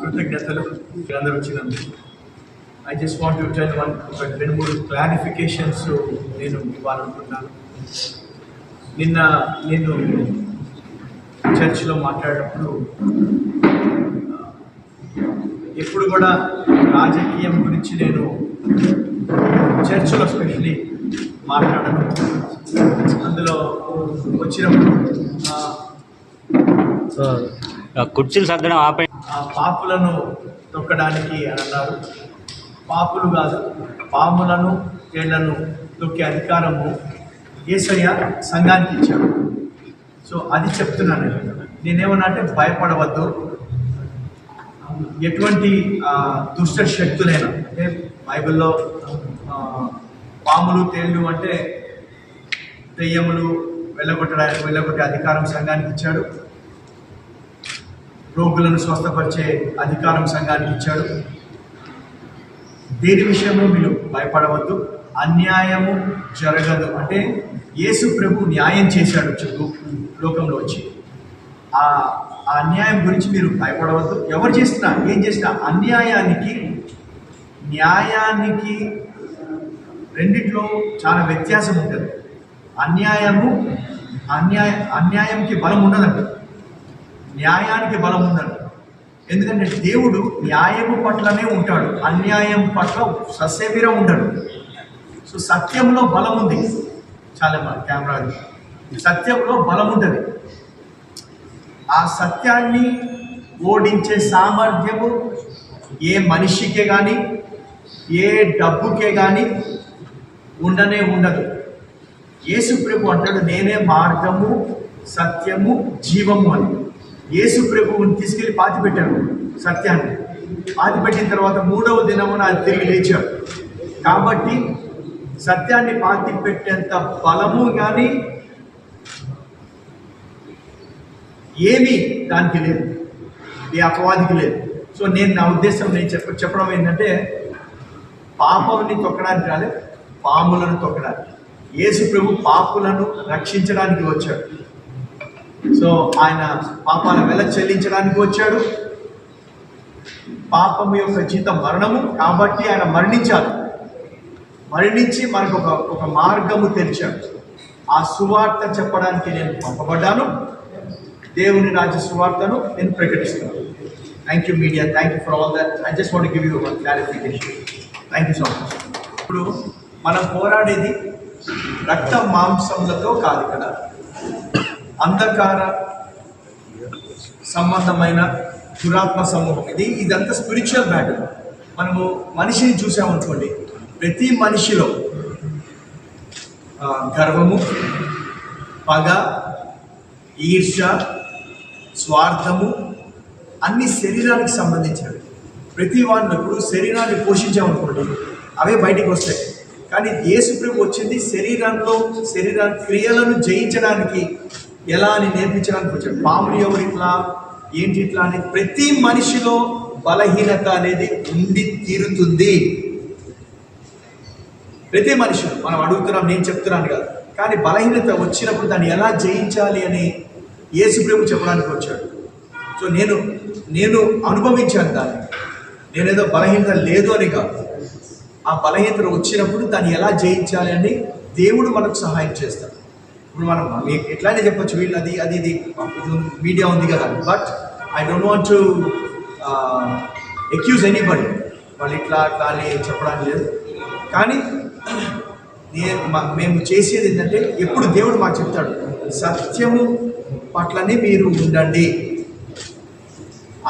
కృతజ్ఞతలు. అందరూ వచ్చినందుకు. I just want to tell one ఒక రెండు మూడు క్లారిఫికేషన్స్ నేను ఇవ్వాలనుకుంటున్నాను నిన్న నేను చర్చిలో మాట్లాడినప్పుడు ఎప్పుడు కూడా రాజకీయం గురించి నేను చర్చ్లో స్పెషలీ మాట్లాడను. అందులో వచ్చినప్పుడు ఆ, ఆ కుర్చీలు సర్దడం ఆపే ఆ పాపులను తొక్కడానికి అని అన్నారు. పాపులు కాదు పాములను తేళ్ళను తొక్కే అధికారము ఏసయ్య సంఘానికి ఇచ్చాడు. సో అది చెప్తున్నాను నేను. నేనేమన్నా అంటే భయపడవద్దు. ఎటువంటి దుష్ట శక్తులైనా అంటే బైబిల్లో పాములు తేళ్ళు అంటే దెయ్యములు వెళ్ళగొట్టడానికి వెళ్ళగొట్టే అధికారం సంఘానికి ఇచ్చాడు. రోగులను స్వస్థపరిచే అధికారం సంఘానికి ఇచ్చాడు. దేని విషయంలో మీరు భయపడవద్దు. అన్యాయము జరగదు. అంటే యేసు ప్రభు న్యాయం చేశాడు లోకంలో వచ్చి. ఆ ఆ అన్యాయం గురించి మీరు భయపడవద్దు. ఎవరు చేసినా ఏం చేసినా అన్యాయానికి న్యాయానికి రెండిట్లో చాలా వ్యత్యాసం ఉంటుంది అన్యాయము అన్యాయ అన్యాయంకి బలం ఉండదండి. న్యాయానికి బలం ఉందండి ఎందుకంటే దేవుడు న్యాయము పట్లనే ఉంటాడు. అన్యాయం పట్ల సస్యవీరం ఉండడు. సో సత్యంలో బలం ఉంది. చాలా కెమెరా సత్యంలో బలం ఉంటుంది. ఆ సత్యాన్ని ఓడించే సామర్థ్యము ఏ మనిషికే కానీ ఏ డబ్బుకే కానీ ఉండనే ఉండదు. యేసు అంటాడు నేనే మార్గము సత్యము జీవము అని. యేసు ప్రభువుని తీసుకెళ్ళి పాతి పెట్టాడు సత్యాన్ని. పాతి పెట్టిన తర్వాత మూడవ దినమున అది తిరిగి లేచాడు. కాబట్టి సత్యాన్ని పాతి పెట్టేంత బలము కానీ ఏమీ దానికి లేదు. ఏ అపవాదికి లేదు. సో నేను నా ఉద్దేశం నేను చెప్ప చెప్పడం ఏంటంటే పాపంని తొక్కడానికి రాలేదు పాములను తొక్కడానికి. యేసు ప్రభు పాపులను రక్షించడానికి వచ్చాడు. సో ఆయన పాపాల వెల చెల్లించడానికి వచ్చాడు. పాపం యొక్క జీతం మరణము కాబట్టి ఆయన మరణించాలి. మరణించి మనకు ఒక ఒక మార్గము తెరిచాడు. ఆ సువార్త చెప్పడానికి నేను పంపబడ్డాను. దేవుని రాజ్య సువార్తను నేను ప్రకటిస్తున్నాను. Thank you media thank you for all that I just want give you one clarification thank you so much ఇప్పుడు మనం పోరాడేది రక్త మాంసములతో కాదు కదా. అంధకార సంబంధమైన దురాత్మ సమూహం. ఇది ఇదంతా స్పిరిచువల్ బ్యాటిల్ మనము మనిషిని చూసామనుకోండి ప్రతి మనిషిలో గర్వము పగ ఈర్ష స్వార్థము అన్ని శరీరానికి సంబంధించినవి. ప్రతి వాళ్ళు ఇప్పుడు శరీరాన్ని పోషించామనుకోండి అవే బయటికి వస్తాయి. కానీ యేసు ప్రభు వచ్చింది శరీరంలో శరీర క్రియలను జయించడానికి ఎలా అని నేర్పించడానికి వచ్చాడు. పాములు ఎవరు ఇట్లా? ఏంటి ఇట్లా అని ప్రతి మనిషిలో బలహీనత అనేది ఉండి తీరుతుంది. ప్రతి మనిషి మనం అడుగుతున్నాం నేను చెప్తున్నాను కాదు. కానీ బలహీనత వచ్చినప్పుడు దాన్ని ఎలా జయించాలి అని యేసు చెప్పడానికి వచ్చాడు. సో నేను నేను అనుభవించాను దాన్ని. నేనేదో బలహీనత లేదు అని కాదు. ఆ బలహీనత వచ్చినప్పుడు దాన్ని ఎలా జయించాలి అని దేవుడు మనకు సహాయం చేస్తాడు. ఇప్పుడు మనం మీకు ఎట్లానే చెప్పొచ్చు వీళ్ళు అది అది ఇది మీడియా ఉంది కదా. But I don't want to accuse anybody వాళ్ళు ఇట్లా అట్లా అని చెప్పడానికి లేదు. కానీ మేము చేసేది ఏంటంటే ఎప్పుడు దేవుడు మాకు చెప్తాడు సత్యము పట్లనే మీరు ఉండండి.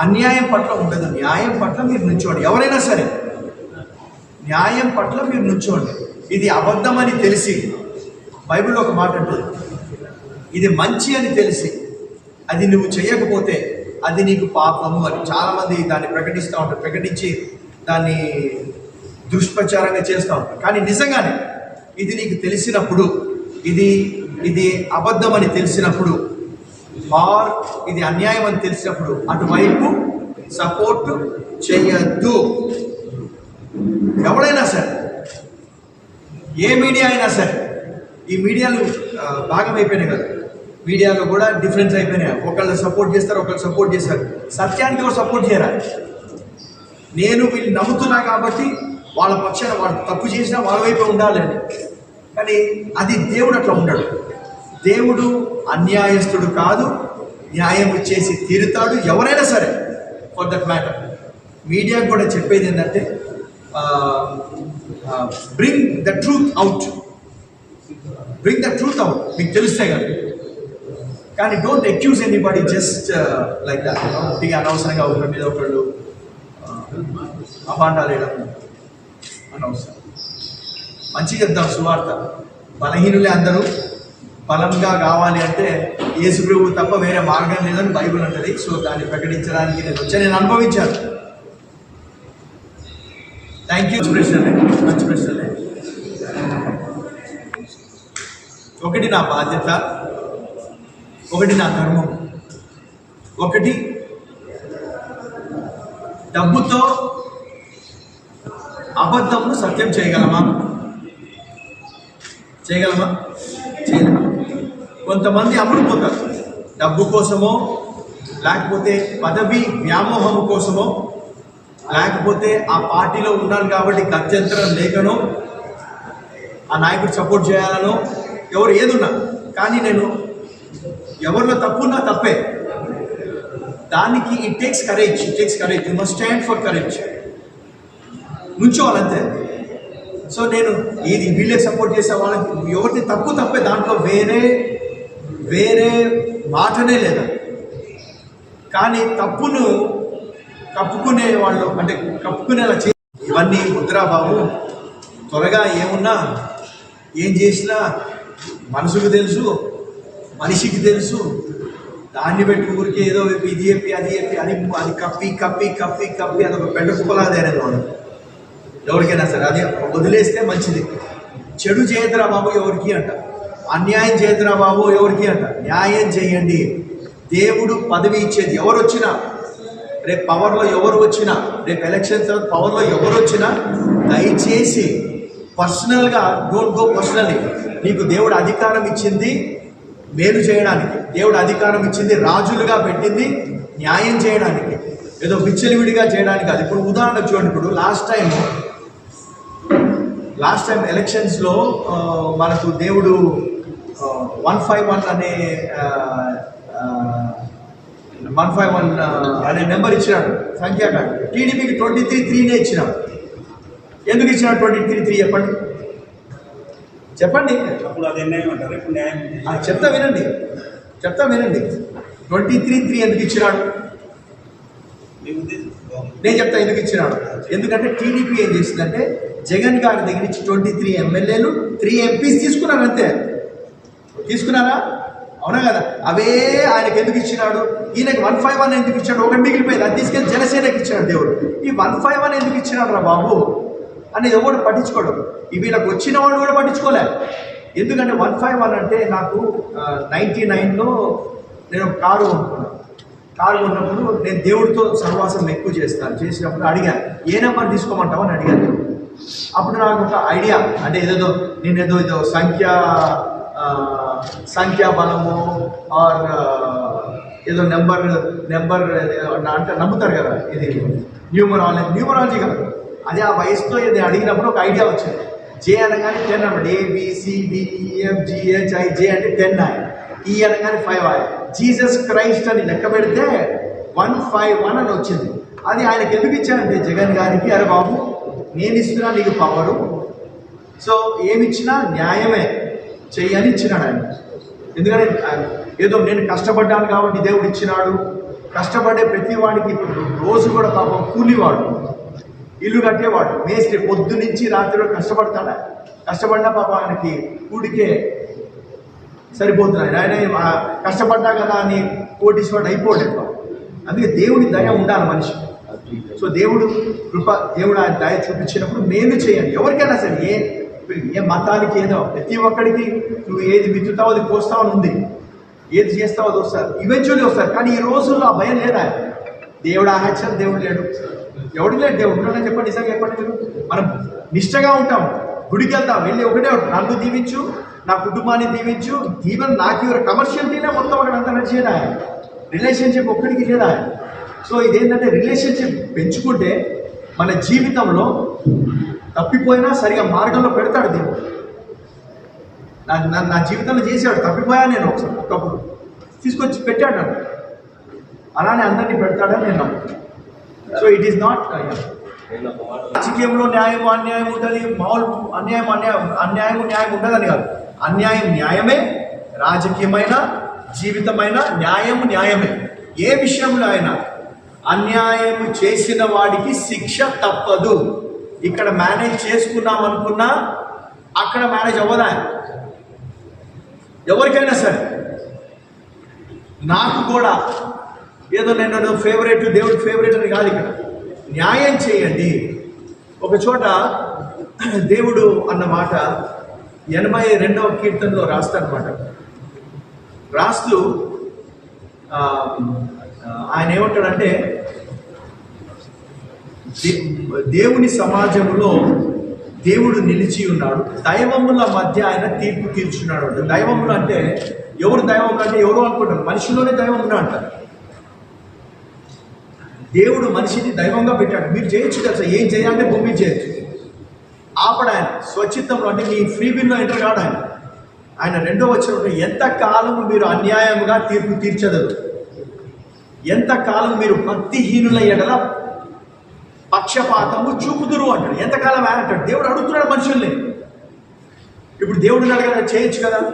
అన్యాయం పట్ల ఉండదు. న్యాయం పట్ల మీరు నుంచోండి. ఎవరైనా సరే న్యాయం పట్ల మీరు నుంచోండి. ఇది అబద్ధమని తెలిసి బైబిల్లో ఒక మాట ఉంటుంది ఇది మంచి అని తెలిసి అది నువ్వు చేయకపోతే అది నీకు పాపము అని. చాలామంది దాన్ని ప్రకటిస్తూ ఉంటారు. ప్రకటించి దాన్ని దుష్ప్రచారంగా చేస్తూ ఉంటారు. కానీ నిజంగానే ఇది నీకు తెలిసినప్పుడు ఇది ఇది అబద్ధం అని తెలిసినప్పుడు ఆర్ ఇది అన్యాయం అని తెలిసినప్పుడు అటువైపు సపోర్ట్ చేయొద్దు ఎవడైనా సరే ఏ మీడియా అయినా సరే ఈ మీడియాలు భాగం అయిపోయినాయి కదా. మీడియాలో కూడా డిఫరెన్స్ అయిపోయినాయి. ఒకళ్ళు సపోర్ట్ చేస్తారు ఒకళ్ళు సపోర్ట్ చేస్తారు. సత్యానికి కూడా సపోర్ట్ చేయరా? నేను వీళ్ళు నమ్ముతున్నా కాబట్టి వాళ్ళ పక్షాన వాళ్ళు తప్పు చేసినా వాళ్ళ వైపే ఉండాలని కానీ అది దేవుడు అట్లా ఉండడు. దేవుడు అన్యాయస్తుడు కాదు న్యాయం చేసి తీరుతాడు ఎవరైనా సరే ఫర్ దట్ మ్యాటర్ మీడియా కూడా చెప్పేది ఏంటంటే bring the truth out bring the truth out మీకు తెలిస్తే కానీ కానీ don't accuse anybody just like that ఇక అనవసరంగా ఒకరి మీద ఒకళ్ళు uh, అపాండాలు వేయడం అనవసరం. మంచిగా చెప్దాం సువార్త. బలహీనులే అందరూ బలంగా కావాలి అంటే యేసు ప్రభు తప్ప వేరే మార్గం లేదని బైబిల్ అంటది. సో దాన్ని ప్రకటించడానికి నేను వచ్చా నేను అనుభవించాను. థ్యాంక్ యూ ప్రశ్నలే. మంచి ప్రశ్నలే. ఒకటి నా బాధ్యత ఒకటి నా ధర్మం. ఒకటి డబ్బుతో అబద్ధమును సత్యం చేయగలమా? చేయగలమా? చేయగలమా కొంతమంది అమ్ముడుపోతారు డబ్బు కోసమో లేకపోతే పదవి వ్యామోహము కోసమో లేకపోతే ఆ పార్టీలో ఉన్నాను కాబట్టి గత్యంతరం లేకనో ఆ నాయకుడు సపోర్ట్ చేయాలనో ఎవరు ఏదున్నా. కానీ నేను ఎవరిలో తప్పున్నా తప్పే. దానికి it takes courage it takes courage you must stand for courage నుంచోవాలంతే. So నేను ఇది వీళ్ళే సపోర్ట్ చేసే వాళ్ళకి ఎవరిని తప్పు తప్పే దాంట్లో వేరే వేరే మాటనే లేదా. కానీ తప్పును కప్పుకునే వాళ్ళు అంటే కప్పుకునేలా చే ఇవన్నీ వద్దురా బాబు. త్వరగా ఏమున్నా ఏం చేసినా మనసుకు తెలుసు మనిషికి తెలుసు. దాన్ని పెట్టి ఊరికే ఏదో ఇది చెప్పి అది చెప్పి అది అది కప్పి కప్పి కప్పి కప్పి అదొక పెద్ద కుప్పలాగా ఎవరికైనా సరే అది వదిలేస్తే మంచిది. చెడు చేయదురా బాబు ఎవరికి అంట. అన్యాయం చేయదురా బాబు ఎవరికి అంట. న్యాయం చేయండి. దేవుడు పదవి ఇచ్చేది ఎవరు వచ్చినా రేపు పవర్లో ఎవరు వచ్చినా రేపు ఎలక్షన్ తర్వాత పవర్లో ఎవరు వచ్చినా దయచేసి పర్సనల్గా డోంట్ గో పర్సనల్లీ. నీకు దేవుడు అధికారం ఇచ్చింది మేలు చేయడానికి. దేవుడు అధికారం ఇచ్చింది రాజులుగా పెట్టింది న్యాయం చేయడానికి. ఏదో విచ్చలివిడిగా చేయడానికి కాదు. ఇప్పుడు ఉదాహరణ చూడండి. ఇప్పుడు లాస్ట్ టైం లాస్ట్ టైం ఎలక్షన్స్లో మనకు దేవుడు వన్ ఫైవ్ వన్ అనే వన్ ఫైవ్ వన్ అనే నెంబర్ ఇచ్చినాడు. సంఖ్యాకాండ టీడీపీకి ట్వంటీ త్రీ త్రీనే ఇచ్చినాడు. ఎందుకు ఇచ్చినాడు ట్వంటీ త్రీ త్రీ చెప్పండి? చెప్పండి. అప్పుడు అది అంటారు ఇప్పుడు న్యాయం చెప్తా వినండి. చెప్తా వినండి. ట్వంటీ త్రీ త్రీ ఎందుకు ఇచ్చినాడు? నేను చెప్తా ఎందుకు ఇచ్చినాడు? ఎందుకంటే టీడీపీ ఏం చేసిందంటే జగన్ గారి దగ్గర నుంచి ట్వంటీ త్రీ ఎమ్మెల్యేలు త్రీ ఎంపీస్ తీసుకున్నారు అంతే. తీసుకున్నారా? అవునా కదా? అవే ఆయనకి ఎందుకు ఇచ్చినాడు? ఈయనకి వన్ ఫైవ్ వన్ ఎందుకు ఇచ్చాడు? ఒకటి మిగిలిపోయింది. అది తీసుకెళ్ళి జనసేనకి ఇచ్చాడు దేవుడు. ఈ వన్ ఫైవ్ వన్ ఎందుకు ఇచ్చినాడు రా బాబు? అనేది ఎవడు పట్టించుకోడు. వీళ్ళకి వచ్చిన వాడు కూడా పట్టించుకోలే. ఎందుకంటే వన్ ఫైవ్ వన్ అంటే నాకు నైంటీ నైన్లో నేను కారు కొనుక్కున్నాను కారు కొన్నప్పుడు నేను దేవుడితో సహవాసం ఎక్కువ చేస్తాను చేసినప్పుడు అడిగాను ఏ నెంబర్ తీసుకోమంటావు? అని అడిగాను. అప్పుడు నాకు ఒక ఐడియా అంటే ఏదేదో నేను ఏదో ఏదో సంఖ్య సంఖ్యా బలము ఆర్ ఏదో నెంబర్ నెంబర్ అంటే నమ్ముతారు కదా ఇది. న్యూమరాలజీ న్యూమరాలజీ కదా. అది ఆ వయసుతో ఇది అడిగినప్పుడు ఒక ఐడియా వచ్చింది. జే అనగానే టెన్ అనమాట. ఏబిసిడిఈఎఫ్ జిహెచ్ ఐ జే అంటే టెన్ ఆయన ఈ అనగానే ఫైవ్ ఆయన జీసస్ క్రైస్ట్ అని లెక్క పెడితే వన్ ఫైవ్ వన్ అని వచ్చింది. అది ఆయనకి ఎందుకు ఇచ్చానంటే జగన్ గారికి అరే బాబు నేను ఇస్తున్నా నీకు పవరు సో ఏమిచ్చినా న్యాయమే. చెయ్యని ఇచ్చినాడు ఆయన. ఎందుకంటే ఏదో నేను కష్టపడ్డాను కాబట్టి దేవుడు ఇచ్చినాడు. కష్టపడే ప్రతి వాడికి ఇప్పుడు రోజు కూడా పాపం కూలివాడు. ఇల్లు కట్టేవాడు. మేస్త్రి పొద్దు నుంచి రాత్రి కష్టపడతాడా? కష్టపడినా పాప ఆయనకి ఊడికే సరిపోతున్నాయి. ఆయన కష్టపడ్డా కదా అని కోటీశ్వరుడు అయిపోలేదు అందుకే దేవుడి దయ ఉండాలి మనిషి. సో దేవుడు కృప దేవుడు ఆయన దయ చూపించినప్పుడు మేలు చేయండి. ఎవరికైనా సరే ఏ ఏ మతానికి ఏదో ప్రతి ఒక్కడికి నువ్వు ఏది విత్తుతావు అది పోస్తావు అని ఉంది. ఏది చేస్తావు అది వస్తారు. ఈవెన్చువల్లీ వస్తారు. కానీ ఈ రోజుల్లో ఆ భయం లేదా? దేవుడు ఆహ్యాచం దేవుడు లేడు. ఎవడు లేడు? దేవుడు ఉన్నాడని చెప్పండి నిజంగా చెప్పండి మీరు. మనం నిష్టగా ఉంటాం. గుడికి వెళ్తాం. వెళ్ళి ఒకటే ఒకటి, నన్ను దీవించు నా కుటుంబాన్ని దీవించు. ఈవెన్ నాకు ఇవ్వరు కమర్షియల్టీనే మొత్తం అక్కడ అంతా నడిచేదా రిలేషన్షిప్ ఒక్కడికి లేదా సో ఇదేంటంటే రిలేషన్షిప్ పెంచుకుంటే మన జీవితంలో తప్పిపోయినా సరిగా మార్గంలో పెడతాడు దేవుడు. నా నా- నా జీవితంలో చేశాడు తప్పిపోయా నేను ఒకసారి? ఒకప్పుడు. తీసుకొచ్చి పెట్టాడు నన్ను. అలానే అందరినీ పెడతాడని నేను నమ్ముతాను సో ఇట్ ఈస్ నాట్ రాజకీయంలో న్యాయం అన్యాయం ఉంటుంది మామూలు అన్యాయం అన్యాయం అన్యాయం న్యాయం ఉండదని కాదు. అన్యాయం న్యాయమే రాజకీయమైన జీవితమైన న్యాయం న్యాయమే. ఏ విషయంలో అయినా అన్యాయం చేసిన వాడికి శిక్ష తప్పదు. ఇక్కడ మేనేజ్ చేసుకున్నాం అనుకున్నా అక్కడ మేనేజ్ అవ్వదా? ఎవరికైనా సరే. నాకు కూడా ఏదో నేను ఫేవరెట్ దేవుడి ఫేవరెట్ అని కాదు ఇక్కడ. న్యాయం చేయండి. ఒక చోట దేవుడు అన్న మాట ఎనభై రెండవ కీర్తనలో రాస్తారనమాట రాస్తూ ఆయన ఏమంటాడంటే దే- దేవుని సమాజంలో దేవుడు నిలిచి ఉన్నాడు. దైవముల మధ్య ఆయన తీర్పు తీర్చున్నాడు అంటే. దైవములు అంటే ఎవరు దైవములు అంటే ఎవరు అనుకుంటారు? మనిషిలోనే దైవం ఉన్నా అంటారు దేవుడు మనిషిని దైవంగా పెట్టాడు. మీరు చేయొచ్చు తెలుసా? ఏం చేయాలంటే భూమి చేయొచ్చు. ఆపడు ఆయన. స్వచ్ఛిత్తంలో అంటే మీ ఫ్రీ విల్లో ఎంటర్ కాడు ఆయన. ఆయన రెండో వచ్చిన ఎంత కాలం మీరు అన్యాయంగా తీర్పు తీర్చదరు ఎంత కాలం మీరు భక్తిహీనుల ఎడల పక్షపాతము చూపుదురు అంటాడు. ఎంతకాలం ఆయన? అంటాడు. దేవుడు అడుగుతున్నాడు మనుషుల్ని. ఇప్పుడు దేవుడిని అడగదా చేయొచ్చు కదా?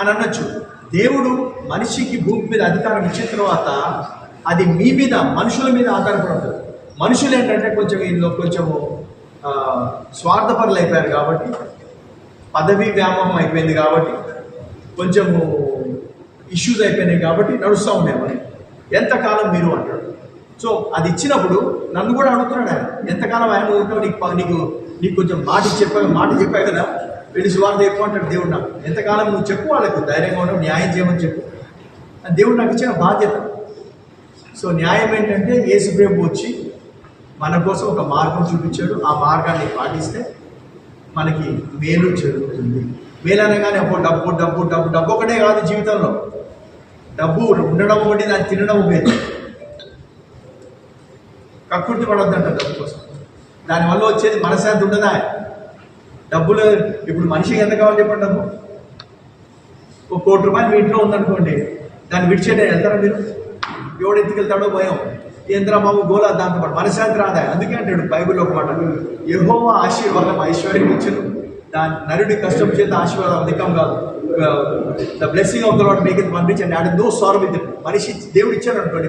అని అనొచ్చు. దేవుడు మనిషికి భూమి మీద అధికారం ఇచ్చిన తర్వాత అది మీ మీద మనుషుల మీద ఆధారపడి ఉంటుంది మనుషులు ఏంటంటే కొంచెం వీళ్ళు కొంచెము స్వార్థపరులు అయిపోయారు కాబట్టి పదవీ వ్యామోహం అయిపోయింది కాబట్టి కొంచెము ఇష్యూస్ అయిపోయినాయి కాబట్టి నడుస్తూ ఉన్నాయి ఎంతకాలం మీరు అంటాడు. సో అది ఇచ్చినప్పుడు నన్ను కూడా అడుగుతున్నాడు ఆయన. ఎంతకాలం ఆయన ఉంటావు? నీకు నీకు నీకు కొంచెం మాట చెప్పాను మాట చెప్పావు కదా వెళ్ళి సువార్త ఎక్కువ అంటాడు దేవుడు నాకు. ఎంతకాలం నువ్వు చెప్పు వాళ్ళకు ధైర్యంగా ఉండవు న్యాయం చేయమని చెప్పు. దేవుడు నాకు ఇచ్చిన బాధ్యత. సో న్యాయం ఏంటంటే ఏసుప్రేమ వచ్చి మన కోసం ఒక మార్గం చూపించాడు. ఆ మార్గాన్ని పాటిస్తే మనకి మేలు జరుగుతుంది. మేలు అనగానే అప్పుడు డబ్బు డబ్బు డబ్బు డబ్బు ఒకటే కాదు జీవితంలో. డబ్బు ఉండడం ఒకటి దాన్ని తినడం ఒకటి. కక్కుర్తి పడొద్దంట డబ్బు కోసం. దానివల్ల వచ్చేది మనశ్శాంతి ఉండదా? డబ్బులు ఇప్పుడు మనిషికి ఎంత కావాలి చెప్పండి డబ్బు ఒక కోటి రూపాయలు మీ ఇంట్లో ఉందనుకోండి దాన్ని విడిచేట వెళ్తారా మీరు? ఎవడు ఎత్తుకెళ్తాడో భయం. ఏంద్రా బాబు గోలా దాంతో పాటు. మనశ్శాంతి రాదా? అందుకే అంటాడు బైబిల్ ఒక మాట. యహోవ ఆశీర్వాదం ఐశ్వర్యం ఇచ్చను. దాని నరుడి కష్టం చేత ఆశీర్వాదం అధికం కాదు. The blessing of the Lord make it పంపించండి. అంటే నో సార్ విత్ మనిషి దేవుడు ఇచ్చాడు అనుకోండి